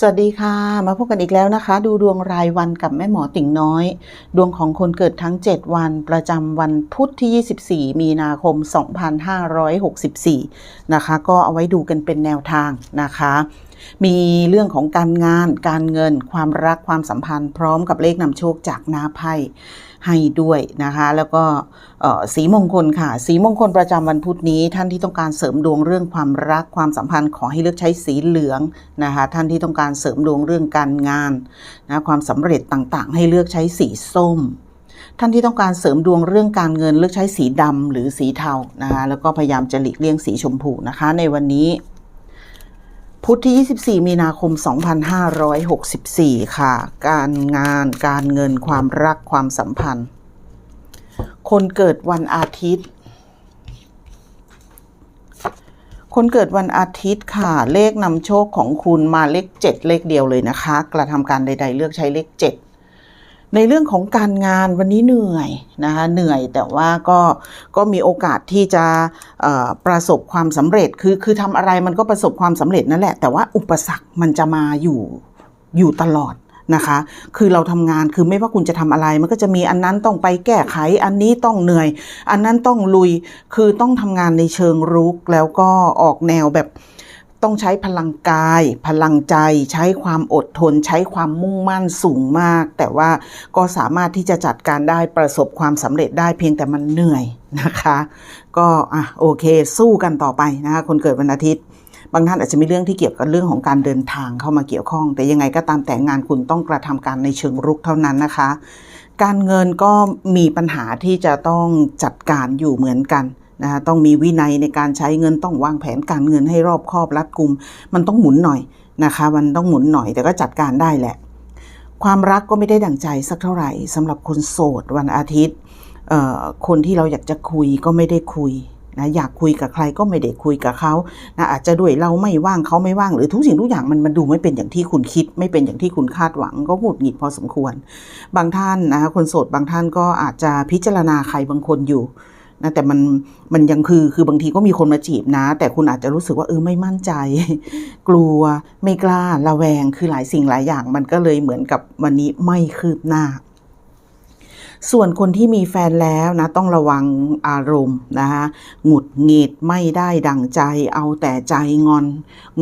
สวัสดีค่ะ มาพบกันอีกแล้วนะคะ ดูดวงรายวันกับแม่หมอติ่งน้อย ดวงของคนเกิดทั้ง 7 วัน ประจำวันพุธที่ 24 มีนาคม 2564 นะคะ ก็เอาไว้ดูกันเป็นแนวทางนะคะมีเรื่องของการงาน การเงิน ความรักความสัมพันธ์ พร้อมกับเลขนำโชคจากนาไพ่ให้ด้วยนะคะ แล้วก็สีมงคลค่ะ สีมงคลประจำวันพุธนี้ ท่านที่ต้องการเสริมดวงเรื่องความรักความสัมพันธ์ขอให้เลือกใช้สีเหลืองนะคะ ท่านที่ต้องการเสริมดวงเรื่องการงานนะความสำเร็จต่างๆ ให้เลือกใช้สีส้มท่านที่ต้องการเสริมดวงเรื่องการเงินเลือกใช้สีดำหรือสีเทานะคะแล้วก็พยายามจะหลีกเลี่ยงสีชมพูนะคะ ในวันนี้ พุธที่ 24 มีนาคม 2564 ค่ะ การงานการเงินความรักความสัมพันธ์ คนเกิดวันอาทิตย์ คนเกิดวันอาทิตย์ค่ะ เลขนำโชคของคุณมาเลข 7 เลขเดียวเลยนะคะ กระทำการใด ๆ เลือกใช้เลข 7 ในเรื่องของการงานวันนี้เหนื่อยนะคะเหนื่อยแต่ว่าก็ก็มีโอกาสที่จะประสบความสำเร็จคือคือทำอะไรมันก็ประสบความสำเร็จนั่นแหละ แต่ว่าอุปสรรคมันจะมาอยู่อยู่ตลอดนะคะ คือเราทำงานคือไม่ว่าคุณจะทำอะไร มันก็จะมีอันนั้นต้องไปแก้ไข อันนี้ต้องเหนื่อย อันนั้นต้องลุย คือต้องทำงานในเชิงรุกแล้วก็ออกแนวแบบ ต้องใช้พลังกาย พลังใจ ใช้ความอดทน ใช้ความมุ่งมั่นสูงมาก แต่ว่าก็สามารถที่จะจัดการได้ประสบความสำเร็จได้เพียงแต่มันเหนื่อยนะคะ ก็อะโอเค สู้กันต่อไปนะคะคนเกิดวันอาทิตย์บางท่านอาจจะมีเรื่องที่เกี่ยวกับเรื่องของการเดินทางเข้ามาเกี่ยวข้อง แต่ยังไงก็ตามแต่งานคุณต้องกระทำการในเชิงรุกเท่านั้นนะคะ การเงินก็มีปัญหาที่จะต้องจัดการอยู่เหมือนกัน นะคะต้องมีวินัยในการใช้เงินต้องวางแผนการเงินให้รอบคอบรัดกุม มันต้องหมุนหน่อยนะคะ มันต้องหมุนหน่อยแต่ก็จัดการได้แหละ ความรักก็ไม่ได้ดั่งใจสักเท่าไหร่สำหรับคนโสดวันอาทิตย์คนที่เราอยากจะคุยก็ไม่ได้คุยนะอยากคุยกับใครก็ไม่ได้คุยกับเขานะอาจจะด้วยเราไม่ว่างเขาไม่ว่างหรือทุกสิ่งทุกอย่างมันมันดูไม่เป็นอย่างที่คุณคิด ไม่เป็นอย่างที่คุณคาดหวัง ก็หงุดหงิดพอสมควร บางท่านนะคะคนโสดบางท่านก็อาจจะพิจารณาใครบางคนอยู่ นะแต่มันมันยังคือคือบางทีก็มีคนมาจีบนะ แต่คุณอาจจะรู้สึกว่าเออไม่มั่นใจ กลัวไม่กล้าระแวงคือหลายสิ่งหลายอย่าง มันก็เลยเหมือนกับวันนี้ไม่คืบหน้า ส่วนคนที่มีแฟนแล้วนะต้องระวังอารมณ์นะคะหงุดหงิดไม่ได้ดังใจ เอาแต่ใจงอน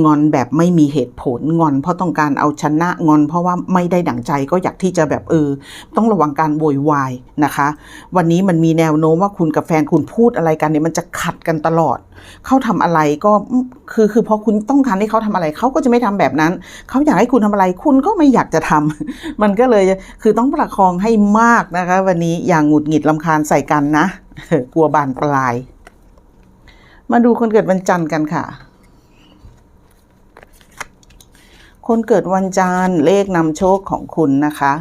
งอนแบบไม่มีเหตุผลงอน เพราะต้องการเอาชนะงอน เพราะว่าไม่ได้ดังใจก็อยากที่จะแบบเออต้องระวังการโวยวายนะคะ วันนี้มันมีแนวโน้มว่าคุณกับแฟนคุณพูดอะไรกันเนี่ยมันจะขัดกันตลอด เขาทำอะไรก็คือคือพอคุณต้องการให้เขาทำอะไรเขาก็จะไม่ทำแบบนั้น เขาอยากให้คุณทำอะไรคุณก็ไม่อยากจะทำมันก็เลยคือต้องประคองให้มากนะคะวันนี้อย่างหงุดหงิดลำคาญใส่กันนะกลัวบานปลาย มาดูคนเกิดวันจันทร์กันค่ะ คนเกิดวันจันทร์เลขนำโชคของคุณนะคะ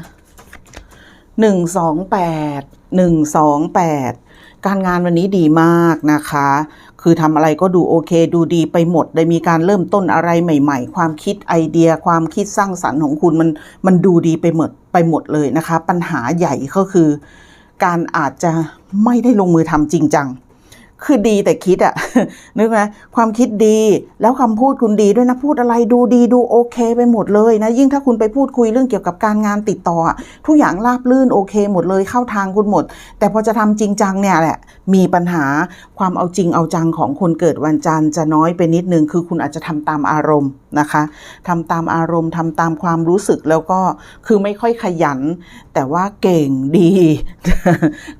หนึ่งสองแปดหนึ่งสองแปด การงานวันนี้ดีมากนะคะ คือทำอะไรก็ดูโอเค ดูดีไปหมดได้มีการเริ่มต้นอะไรใหม่ ๆ ความคิดไอเดีย ความคิดสร้างสรรค์ของคุณมันมันดูดีไปหมดไปหมดเลยนะคะ ปัญหาใหญ่ก็คือ การอาจจะไม่ได้ลงมือทำจริงจัง คือดีแต่คิดอะนึกไหมความคิดดีแล้วคำพูดคุณดีด้วยนะพูดอะไรดูดีดูโอเค ไปหมดเลยนะยิ่งถ้าคุณไปพูดคุยเรื่องเกี่ยวกับการงานติดต่อ ทุกอย่างราบลื่นโอเค หมดเลยเข้าทางคุณหมด แต่พอจะทำจริงจังเนี่ยแหละ มีปัญหาความเอาจริงเอาจังของคนเกิดวันจันทร์จะน้อยไปนิดนึงคือคุณอาจจะทำตามอารมณ์ นะคะทำตามอารมณ์ทำตามความรู้สึกแล้วก็คือไม่ค่อยขยัน แต่ว่าเก่งดี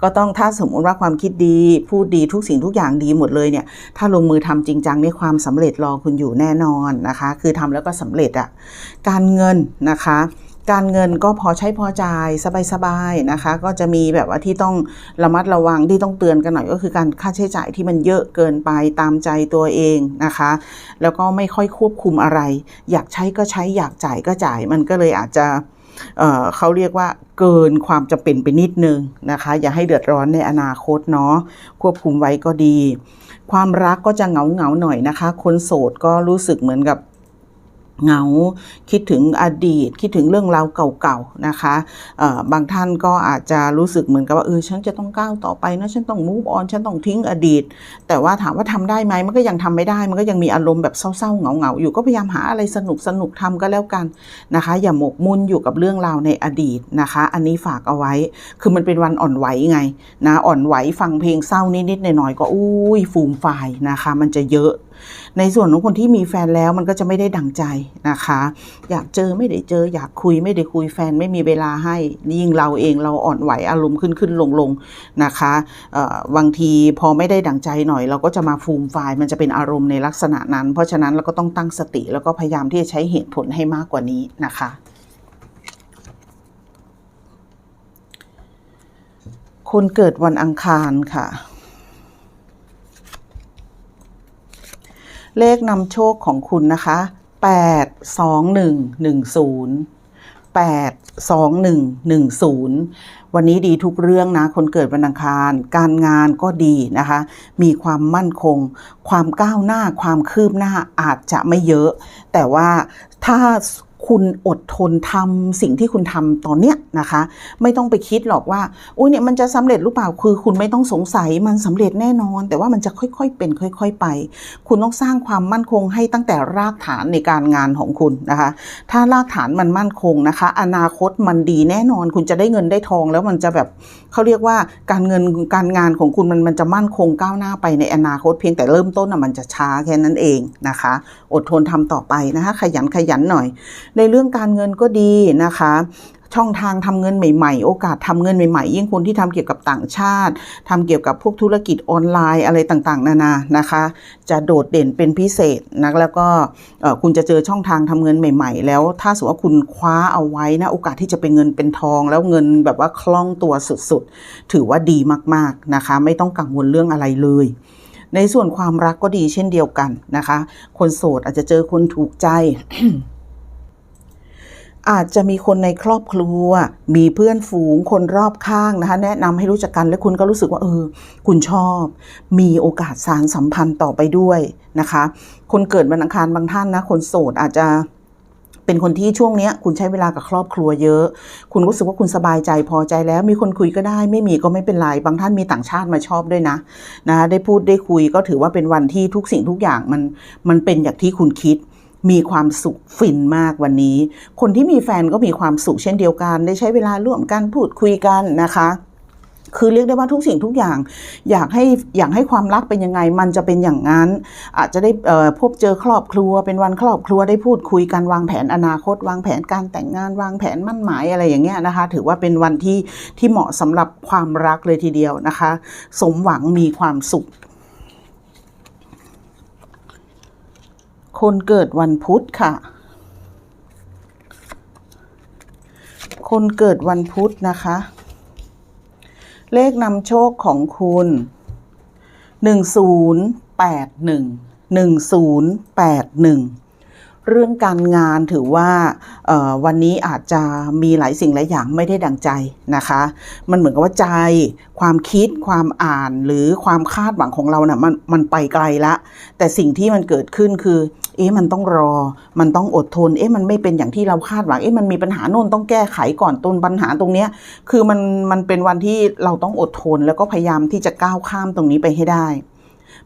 ก็ต้องถ้าสมมติว่าความคิดดีพูดดีทุกสิ่งทุกอย่างดีหมดเลยเนี่ย ถ้าลงมือทำจริงจังเนี่ความสำเร็จรอคุณอยู่แน่นอนนะคะ คือทำแล้วก็สำเร็จอะ่ะการเงินนะคะ การเงินก็พอใช้พอจ่ายสบายๆนะคะ ก็จะมีแบบว่าที่ต้องระมัดระวังที่ต้องเตือนกันหน่อยก็คือการค่าใช้จ่ายที่มันเยอะเกินไปตามใจตัวเองนะคะ แล้วก็ไม่ค่อยควบคุมอะไร อยากใช้ก็ใช้อยากจ่ายก็จ่าย มันก็เลยอาจจะเเขาเรียกว่าเกินความจำเป็นไปนิดนึงนะคะ อย่าให้เดือดร้อนในอนาคตเนาะควบคุมไว้ก็ดี ความรักก็จะเหงาเหงาหน่อยนะคะ คนโสดก็รู้สึกเหมือนกับ เหงา คิดถึงอดีต คิดถึงเรื่องราวเก่าๆนะคะบางท่านก็อาจจะรู้สึกเหมือนกับว่าเออฉันจะต้องก้าวต่อไปนะฉันต้อง move on ฉันต้องทิ้งอดีต แต่ว่าถามว่าทำได้ไหมมันก็ยังทำไม่ได้ มันก็ยังมีอารมณ์แบบเศร้าๆเหงาๆอยู่ก็พยายามหาอะไรสนุกสนุกทำก็แล้วกันนะคะ อย่าหมกมุ่นอยู่กับเรื่องราวในอดีตนะคะ อันนี้ฝากเอาไว้ คือมันเป็นวันอ่อนไหวไงนะอ่อนไหวฟังเพลงเศร้านิดๆหน่อยๆก็อุ้ยฟูมไฟายนะคะ มันจะเยอะ ในส่วนของคนที่มีแฟนแล้วมันก็จะไม่ได้ดังใจนะคะ อยากเจอไม่ได้เจอ อยากคุยไม่ได้คุยแฟนไม่มีเวลาให้ยิ่งเราเองเราอ่อนไหวอารมณ์ขึ้นขึ้นลงลงนะคะบางทีพอไม่ได้ดังใจหน่อย เราก็จะมาฟูมไฟายมันจะเป็นอารมณ์ในลักษณะนั้น เพราะฉะนั้นเราก็ต้องตั้งสติ แล้วก็พยายามที่จะใช้เหตุผลให้มากกว่านี้นะคะคนเกิดวันอังคารค่ะ เลขนำโชคของคุณนะคะ 8 2 1 1 0 8 2 1 1 0 วันนี้ดีทุกเรื่องนะ คนเกิดวันอังคาร การงานก็ดีนะคะ มีความมั่นคง ความก้าวหน้า ความคืบหน้าอาจจะไม่เยอะ แต่ว่าถ้า คุณอดทนทำสิ่งที่คุณทำตอนเนี้ยนะคะ ไม่ต้องไปคิดหรอกว่าอุ้ยเนี่ยมันจะสำเร็จหรือเปล่าคือ คุณไม่ต้องสงสัยมันสำเร็จแน่นอน แต่ว่ามันจะค่อยๆเป็นค่อย ๆไป คุณต้องสร้างความมั่นคงให้ตั้งแต่รากฐานในการงานของคุณนะคะ ถ้ารากฐานมันมั่นคงนะคะ อนาคตมันดีแน่นอน คุณจะได้เงินได้ทองแล้วมันจะแบบเขาเรียกว่าการเงินการงานของคุณมันมันจะมั่นคงก้าวหน้าไปในอนาคตเพียงแต่เริ่มต้นอะมันจะช้าแค่นั้นเองนะคะ อดทนทำต่อไปนะคะ ขยันขยันหน่อยในเรื่องการเงินก็ดีนะคะช่องทางทำเงินใหม่ๆ โอกาสทำเงินใหม่ๆ ยิ่งคนที่ทำเกี่ยวกับต่างชาติทำเกี่ยวกับพวกธุรกิจออนไลน์อะไรต่างๆ นานานะคะ จะโดดเด่นเป็นพิเศษนะแล้วก็คุณจะเจอช่องทางทำเงินใหม่ ๆ แล้วถ้าสมมติว่าคุณคว้าเอาไว้นะโอกาสที่จะเป็นเงินเป็นทอง แล้วเงินแบบว่าคล่องตัวสุดๆ ถือว่าดีมากๆนะคะ ไม่ต้องกังวลเรื่องอะไรเลยในส่วนความรักก็ดีเช่นเดียวกันนะคะ คนโสดอาจจะเจอคนถูกใจ อาจจะมีคนในครอบครัว มีเพื่อนฝูงคนรอบข้างนะคะ แนะนำให้รู้จักกันและคุณก็รู้สึกว่าเออ คุณชอบ มีโอกาสสารสัมพันธ์ต่อไปด้วยนะคะ คนเกิดวันอังคารบางท่านนะ คนโสดอาจจะเป็นคนที่ช่วงนี้คุณใช้เวลากับครอบครัวเยอะ คุณรู้สึกว่าคุณสบายใจพอใจแล้ว มีคนคุยก็ได้ ไม่มีก็ไม่เป็นไร บางท่านมีต่างชาติมาชอบด้วยนะนะ ได้พูดได้คุยก็ถือว่าเป็นวันที่ทุกสิ่งทุกอย่างมันมันเป็นอย่างที่คุณคิด มีความสุขฟินมากวันนี้ คนที่มีแฟนก็มีความสุขเช่นเดียวกัน ได้ใช้เวลาร่วมกันพูดคุยกันนะคะคือเรียกได้ว่าทุกสิ่งทุกอย่างอยากให้อยากให้ความรักเป็นยังไงมันจะเป็นอย่างนั้น อาจจะได้พบเจอครอบครัว เป็นวันครอบครัวได้พูดคุยกันวางแผนอนาคต วางแผนการแต่งงานวางแผนมั่นหมายอะไรอย่างเงี้ยนะคะ ถือว่าเป็นวันที่ที่เหมาะสำหรับความรักเลยทีเดียวนะคะ สมหวังมีความสุข คนเกิดวันพุธค่ะ คนเกิดวันพุธนะคะ เลขนำโชคของคุณหนึ่งศูนย์แปดหนึ่งหนึ่งศูนย์แปดหนึ่ง เรื่องการงานถือว่าวันนี้อาจจะมีหลายสิ่งหลายอย่างไม่ได้ดังใจนะคะ มันเหมือนกับว่าใจ ความคิดความอ่านหรือความคาดหวังของเรานะ่ะมันมันไปไกลละแต่สิ่งที่มันเกิดขึ้นคือ เอ๊ะมันต้องรอ มันต้องอดทน เอ๊ะมันไม่เป็นอย่างที่เราคาดหวังเอ๊ะมันมีปัญหาโน่นต้องแก้ไขก่อนต้นปัญหาตรงเนี้ยคือมันมันเป็นวันที่เราต้องอดทนแล้วก็พยายามที่จะก้าวข้ามตรงนี้ไปให้ได้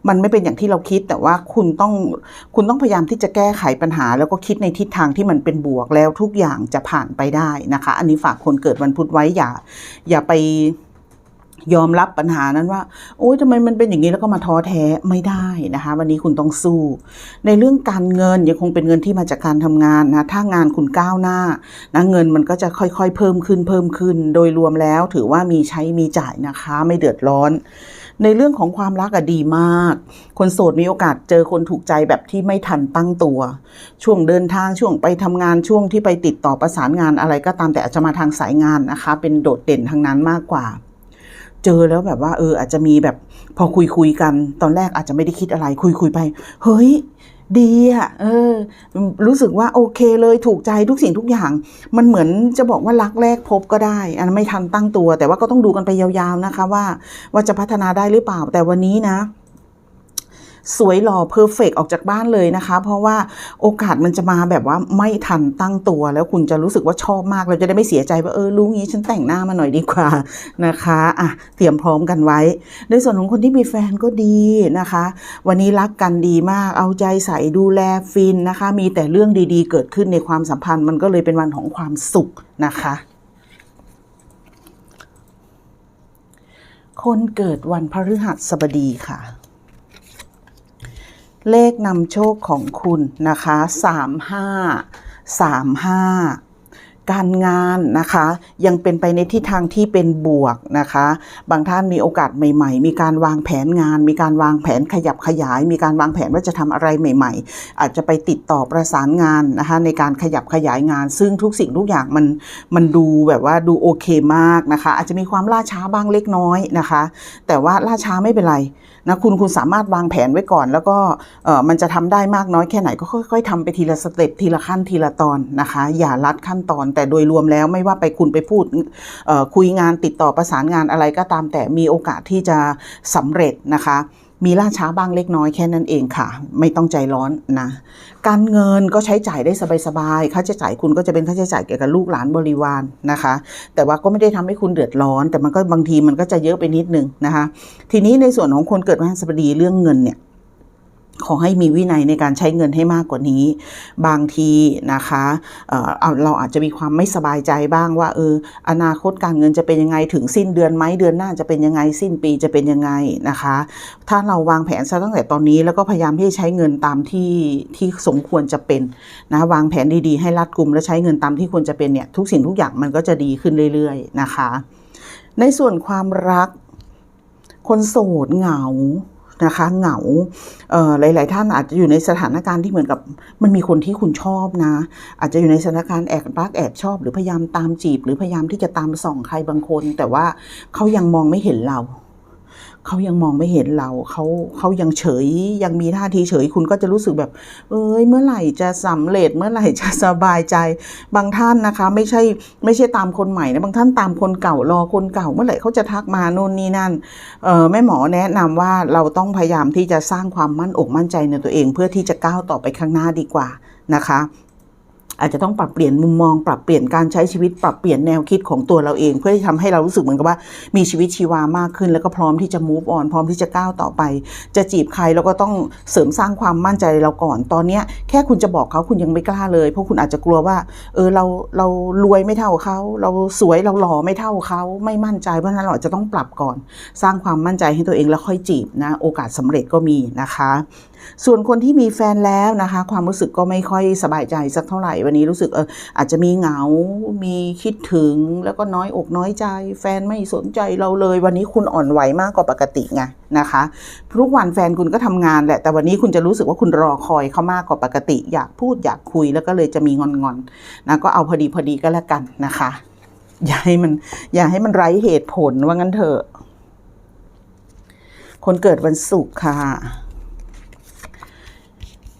มันไม่เป็นอย่างที่เราคิด แต่ว่าคุณต้องคุณต้องพยายามที่จะแก้ไขปัญหา แล้วก็คิดในทิศทางที่มันเป็นบวกแล้วทุกอย่างจะผ่านไปได้นะคะ อันนี้ฝากคนเกิดวันพุธไว้อย่าอย่าไป ยอมรับปัญหานั้นว่า โอ๊ยทำไมมันเป็นอย่างนี้แล้วก็มาท้อแท้ไม่ได้นะคะ วันนี้คุณต้องสู้ ในเรื่องการเงินยังคงเป็นเงินที่มาจากการทำงานนะถ้างานคุณก้าวหน้านะเงินมันก็จะค่อยๆ เพิ่มขึ้นเพิ่มขึ้น โดยรวมแล้วถือว่ามีใช้มีจ่ายนะคะ ไม่เดือดร้อน ในเรื่องของความรักอะดีมาก คนโสดมีโอกาสเจอคนถูกใจแบบที่ไม่ทันตั้งตัว ช่วงเดินทางช่วงไปทำงานช่วงที่ไปติดต่อประสานงานอะไรก็ตามแต่อาจจะมาทางสายงานนะคะ เป็นโดดเด่นทางนั้นมากกว่า เจอแล้วแบบว่า เออ อาจจะมีแบบพอคุยคุยกัน ตอนแรกอาจจะไม่ได้คิดอะไรคุยคุยไป เฮ้ย ดีอะเออ รู้สึกว่าโอเคเลยถูกใจทุกสิ่งทุกอย่าง มันเหมือนจะบอกว่ารักแรกพบก็ได้ อันนั้นไม่ทันตั้งตัว แต่ว่าก็ต้องดูกันไปยาวๆนะคะ ว่าว่าจะพัฒนาได้หรือเปล่าแต่วันนี้นะ สวยหล่อเพอร์เฟกออกจากบ้านเลยนะคะ เพราะว่าโอกาสมันจะมาแบบว่าไม่ทันตั้งตัว แล้วคุณจะรู้สึกว่าชอบมากเราจะได้ไม่เสียใจว่าเออรู้งี้ฉันแต่งหน้ามาหน่อยดีกว่านะคะอะเตรียมพร้อมกันไว้ ในส่วนของคนที่มีแฟนก็ดีนะคะ วันนี้รักกันดีมากเอาใจใส่ดูแลฟินนะคะ มีแต่เรื่องดีๆ เกิดขึ้นในความสัมพันธ์มันก็เลยเป็นวันของความสุขนะคะคนเกิดวันพฤหัสบดีค่ะ เลขนำโชคของคุณนะคะสามห้าสามห้า การงานนะคะ ยังเป็นไปในทิศทางที่เป็นบวกนะคะ บางท่านมีโอกาสใหม่ ๆ มีการวางแผนงาน มีการวางแผนขยับขยาย มีการวางแผนว่าจะทำอะไรใหม่ ๆ อาจจะไปติดต่อประสานงานนะคะในการขยับขยายงาน ซึ่งทุกสิ่งทุกอย่างมันมันดูแบบว่าดูโอเคมากนะคะ อาจจะมีความล่าช้าบ้างเล็กน้อยนะคะ แต่ว่าล่าช้าไม่เป็นไรนะคุณคุณสามารถวางแผนไว้ก่อน แล้วก็เออมันจะทำได้มากน้อยแค่ไหนก็ค่อย ๆทำไปทีละสเต็ปทีละขั้นทีละตอนนะคะ อย่าลัดขั้นตอนแต่โดยรวมแล้วไม่ว่าไปคุณไปพูดคุยงานติดต่อประสานงานอะไรก็ตามแต่มีโอกาสที่จะสำเร็จนะคะมีล่าช้าบ้างเล็กน้อยแค่นั้นเองค่ะ ไม่ต้องใจร้อนนะ การเงินก็ใช้จ่ายได้สบายๆค่าใช้จ่ายคุณก็จะเป็นค่าใช้จ่ายเกี่ยวกับลูกหลานบริวารนะคะ แต่ว่าก็ไม่ได้ทำให้คุณเดือดร้อน แต่มันก็บางทีมันก็จะเยอะไปนิดนึงนะคะ ทีนี้ในส่วนของคนเกิดวันพฤหัสบดีเรื่องเงินเนี่ย ขอให้มีวินัยในการใช้เงินให้มากกว่านี้ บางทีนะคะเเราอาจจะมีความไม่สบายใจบ้างว่าเอออนาคตการเงินจะเป็นยังไงถึงสิ้นเดือนไหมเดือนหน้าจะเป็นยังไงสิ้นปีจะเป็นยังไงนะคะ ถ้าเราวางแผนซะตั้งแต่ตอนนี้แล้วก็พยายามที่จะใช้เงินตามที่ที่สมควรจะเป็นนะวางแผนดีๆ ให้รัดกุมและใช้เงินตามที่ควรจะเป็นเนี่ยทุกสิ่งทุกอย่างมันก็จะดีขึ้นเรื่อย ๆ นะคะ ในส่วนความรัก คนโสดเหงา นะคะเหงาหลาย ๆ ท่านอาจจะอยู่ในสถานการณ์ที่เหมือนกับมันมีคนที่คุณชอบนะ อาจจะอยู่ในสถานการณ์แอบรักแอบชอบ หรือพยายามตามจีบ หรือพยายามที่จะตามส่องใครบางคน แต่ว่าเขายังมองไม่เห็นเรา เขายังมองไม่เห็นเราเขาเขายังเฉยยังมีท่าทีเฉย คุณก็จะรู้สึกแบบ เอ้ยเมื่อไหร่จะสำเร็จ เมื่อไหร่จะสบายใจ บางท่านนะคะ ไม่ใช่ไม่ใช่ตามคนใหม่นะบางท่านตามคนเก่ารอคนเก่า เมื่อไหร่เขาจะทักมาโน่นนี่นั่นเออแม่หมอแนะนำว่าเราต้องพยายามที่จะสร้างความมั่นอกมั่นใจในตัวเอง เพื่อที่จะก้าวต่อไปข้างหน้าดีกว่านะคะ อาจจะต้องปรับเปลี่ยนมุมมอง ปรับเปลี่ยนการใช้ชีวิต ปรับเปลี่ยนแนวคิดของตัวเราเอง เพื่อที่ทำให้เรารู้สึกเหมือนกับว่ามีชีวิตชีวามากขึ้น แล้วก็พร้อมที่จะ move on พร้อมที่จะก้าวต่อไป จะจีบใครเราก็ต้องเสริมสร้างความมั่นใจเราก่อน ตอนเนี้แค่คุณจะบอกเขาคุณยังไม่กล้าเลย เพราะคุณอาจจะกลัวว่า เออเราเรารวยไม่เท่าเขา เราสวยเราหล่อไม่เท่าเขา ไม่มั่นใจ เพราะฉะนั้นเราจะต้องปรับก่อน สร้างความมั่นใจให้ตัวเองแล้วค่อยจีบนะ โอกาสสำเร็จก็มีนะคะส่วนคนที่มีแฟนแล้วนะคะ ความรู้สึกก็ไม่ค่อยสบายใจสักเท่าไหร่ วันนี้รู้สึกเอออาจจะมีเหงา มีคิดถึงแล้วก็น้อยอกน้อยใจ แฟนไม่สนใจเราเลย วันนี้คุณอ่อนไหวมากกว่าปกติไงนะคะทุกวันแฟนคุณก็ทำงานแหละแต่วันนี้คุณจะรู้สึกว่าคุณรอคอยเขามากกว่าปกติ อยากพูดอยากคุยแล้วก็เลยจะมีงอนๆนะก็เอาพอดีพอดีก็แล้วกันนะคะอย่าให้มันอย่าให้มันไร้เหตุผลว่างั้นเถอะคนเกิดวันศุกร์ค่ะ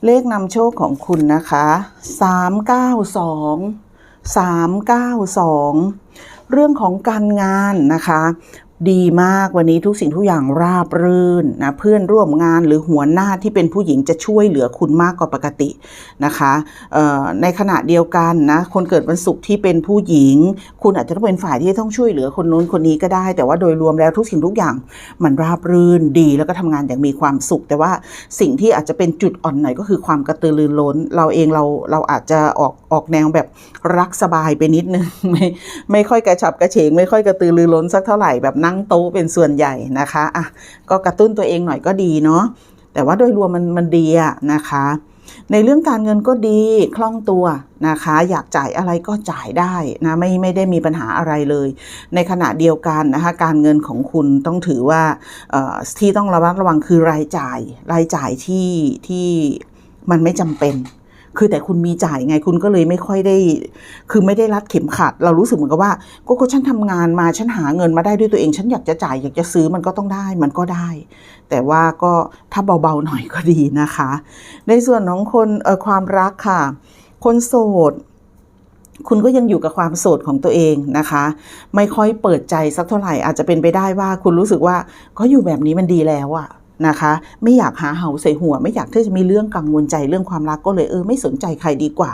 เลขนำโชคของคุณนะคะ 392 392 เรื่องของการงานนะคะ ดีมากวันนี้ทุกสิ่งทุกอย่างราบรื่นนะเพื่อนร่วมงานหรือหัวหน้าที่เป็นผู้หญิงจะช่วยเหลือคุณมากกว่าปกตินะคะในขณะเดียวกันนะคนเกิดวันศุกร์ที่เป็นผู้หญิง คุณอาจจะต้องเป็นฝ่ายที่ต้องช่วยเหลือคนนู้นคนนี้ก็ได้ แต่ว่าโดยรวมแล้วทุกสิ่งทุกอย่างมันราบรื่นดีแล้วก็ทำงานอย่างมีความสุข แต่ว่าสิ่งที่อาจจะเป็นจุดอ่อนหน่อยก็คือความกระตือรือร้น เราเองเราเราอาจจะออกออกแนวแบบรักสบายไปนิดนึงไม่ไม่ค่อยกระฉับกระเฉงไม่ค่อยกระตือรือร้นสักเท่าไหร่แบบนั่งโต๊ะเป็นส่วนใหญ่นะคะอะก็กระตุ้นตัวเองหน่อยก็ดีเนาะแต่ว่าโดยรวมมันมันดีอะนะคะ ในเรื่องการเงินก็ดีคล่องตัวนะคะ อยากจ่ายอะไรก็จ่ายได้นะไม่ไม่ได้มีปัญหาอะไรเลย ในขณะเดียวกันนะคะการเงินของคุณต้องถือว่าที่ต้องระมัดระวังคือรายจ่ายรายจ่ายที่ที่มันไม่จำเป็น คือแต่คุณมีจ่ายไงคุณก็เลยไม่ค่อยได้ คือไม่ได้รัดเข็มขัด เรารู้สึกเหมือนกับว่า ก็ก็ฉันทำงานมาฉันหาเงินมาได้ด้วยตัวเอง ฉันอยากจะจ่ายอยากจะซื้อมันก็ต้องได้มันก็ได้ แต่ว่าก็ถ้าเบาๆหน่อยก็ดีนะคะ ในส่วนของคนเออความรักค่ะ คนโสดคุณก็ยังอยู่กับความโสดของตัวเองนะคะ ไม่ค่อยเปิดใจสักเท่าไหร่อาจจะเป็นไปได้ว่าคุณรู้สึกว่าก็อยู่แบบนี้มันดีแล้วอะ นะคะ ไม่อยากหาเหาใส่หัว ไม่อยากที่จะมีเรื่องกังวลใจเรื่องความรักก็เลยเออไม่สนใจใครดีกว่า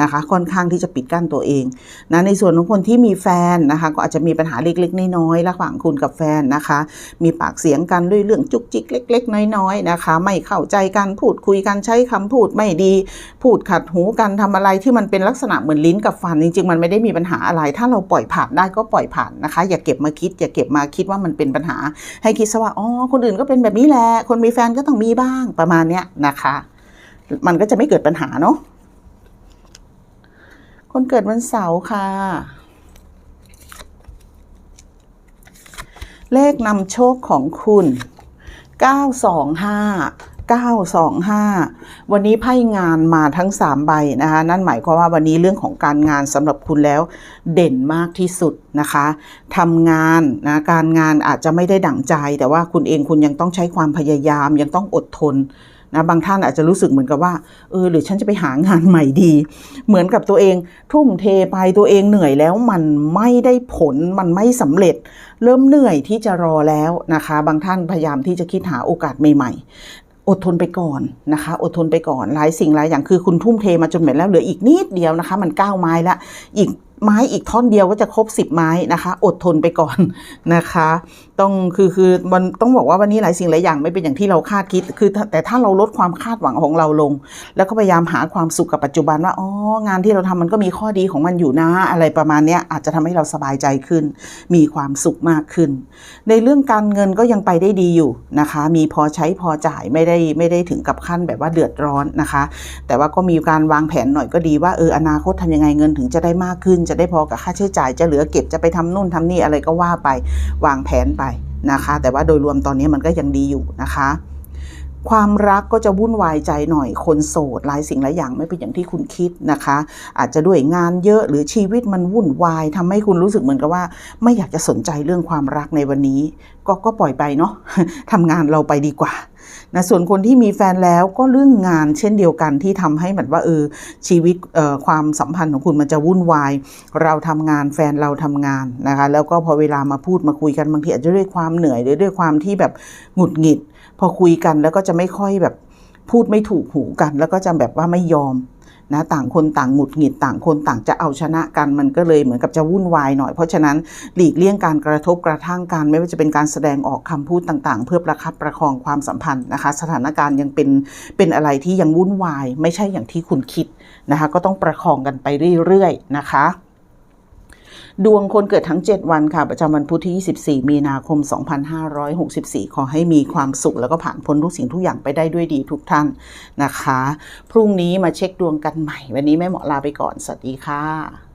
นะคะ ค่อนข้างที่จะปิดกั้นตัวเองนะในส่วนของคนที่มีแฟนนะคะ ก็อาจจะมีปัญหาเล็กๆน้อยๆระหว่างคุณกับแฟนนะคะ มีปากเสียงกันด้วยเรื่องจุกจิกเล็ก ๆ น้อยๆนะคะ ไม่เข้าใจกันพูดคุยกันใช้คำพูดไม่ดี พูดขัดหูกันทำอะไรที่มันเป็นลักษณะเหมือนลิ้นกับฟันจริงๆ มันไม่ได้มีปัญหาอะไร ถ้าเราปล่อยผ่านได้ก็ปล่อยผ่านนะคะ อย่าเก็บมาคิด อย่าเก็บมาคิดว่ามันเป็นปัญหา ให้คิดซะว่าอ๋อคนอื่นก็เป็นแบบนี้แหละคนมีแฟนก็ต้องมีบ้างประมาณเนี้ยนะคะ มันก็จะไม่เกิดปัญหาเนาะคนเกิดวันเสาร์ค่ะ เลขนำโชคของคุณ 925 925 วันนี้ไพ่งานมาทั้ง 3 ใบนะคะ นั่นหมายความว่าวันนี้เรื่องของการงานสำหรับคุณแล้วเด่นมากที่สุดนะคะทำงานนะการงานอาจจะไม่ได้ดั่งใจ แต่ว่าคุณเองคุณยังต้องใช้ความพยายามยังต้องอดทนนะบางท่านอาจจะรู้สึกเหมือนกับว่าเออหรือฉันจะไปหางานใหม่ดี เหมือนกับตัวเองทุ่มเทไปตัวเองเหนื่อยแล้วมันไม่ได้ผลมันไม่สำเร็จ เริ่มเหนื่อยที่จะรอแล้วนะคะ บางท่านพยายามที่จะคิดหาโอกาสใหม่ๆ อดทนไปก่อนนะคะ อดทนไปก่อนหลายสิ่งหลายอย่างคือคุณทุ่มเทมาจนเหม็นแล้วเหลืออีกนิดเดียวนะคะ มันก้าวไม้ละอีกไม้อีกท่อนเดียวก็จะครบสิบไม้นะคะ อดทนไปก่อนนะคะ ต้องคือคือมันต้องบอกว่าวันนี้หลายสิ่งหลายอย่างไม่เป็นอย่างที่เราคาดคิด คือ แต่ถ้าเราลดความคาดหวังของเราลง แล้วก็พยายามหาความสุขกับปัจจุบันว่าอ๋องานที่เราทำมันก็มีข้อดีของมันอยู่นะอะไรประมาณนี้อาจจะทำให้เราสบายใจขึ้น มีความสุขมากขึ้น ในเรื่องการเงินก็ยังไปได้ดีอยู่นะคะ มีพอใช้พอจ่ายไม่ได้ไม่ได้ถึงกับขั้นแบบว่าเดือดร้อนนะคะ แต่ว่าก็มีการวางแผนหน่อยก็ดีว่าเอออนาคตทำยังไงเงินถึงจะได้มากขึ้นจะได้พอกับค่าใช้จ่ายจะเหลือเก็บจะไปทำนู่นทำนี่อะไรก็ว่าไปวางแผนไปนะคะ แต่ว่าโดยรวมตอนนี้มันก็ยังดีอยู่นะคะ ความรักก็จะวุ่นวายใจหน่อยคนโสดหลายสิ่งหลายอย่างไม่เป็นอย่างที่คุณคิดนะคะ อาจจะด้วยงานเยอะหรือชีวิตมันวุ่นวายทำให้คุณรู้สึกเหมือนกับว่า ไม่อยากจะสนใจเรื่องความรักในวันนี้ ก็ก็ปล่อยไปเนาะทำงานเราไปดีกว่า นะส่วนคนที่มีแฟนแล้วก็เรื่องงานเช่นเดียวกันที่ทำให้แบบว่าเออชีวิตความสัมพันธ์ของคุณมันจะวุ่นวาย เราทำงานแฟนเราทำงานนะคะแล้วก็พอเวลามาพูดมาคุยกันบางทีอาจจะด้วยความเหนื่อยหรือด้วยความที่แบบหงุดหงิด พอคุยกันแล้วก็จะไม่ค่อยแบบพูดไม่ถูกหูกัน แล้วก็จะแบบว่าไม่ยอม นะต่างคนต่างหงุดหงิดต่างคนต่างจะเอาชนะกันมันก็เลยเหมือนกับจะวุ่นวายหน่อย เพราะฉะนั้นหลีกเลี่ยงการกระทบกระทั่งกันไม่ว่าจะเป็นการแสดงออกคำพูดต่างๆ เพื่อประคับประคองความสัมพันธ์นะคะ สถานการณ์ยังเป็นเป็นอะไรที่ยังวุ่นวาย ไม่ใช่อย่างที่คุณคิดนะคะ ก็ต้องประคองกันไปเรื่อยๆนะคะ ดวงคนเกิดทั้ง 7 วันค่ะ ประจำวันพุธที่ 24 มีนาคม 2564 ขอให้มีความสุขแล้วก็ผ่านพ้นทุกสิ่งทุกอย่างไปได้ด้วยดีทุกท่านนะคะ พรุ่งนี้มาเช็คดวงกันใหม่ วันนี้แม่หมอลาไปก่อน สวัสดีค่ะ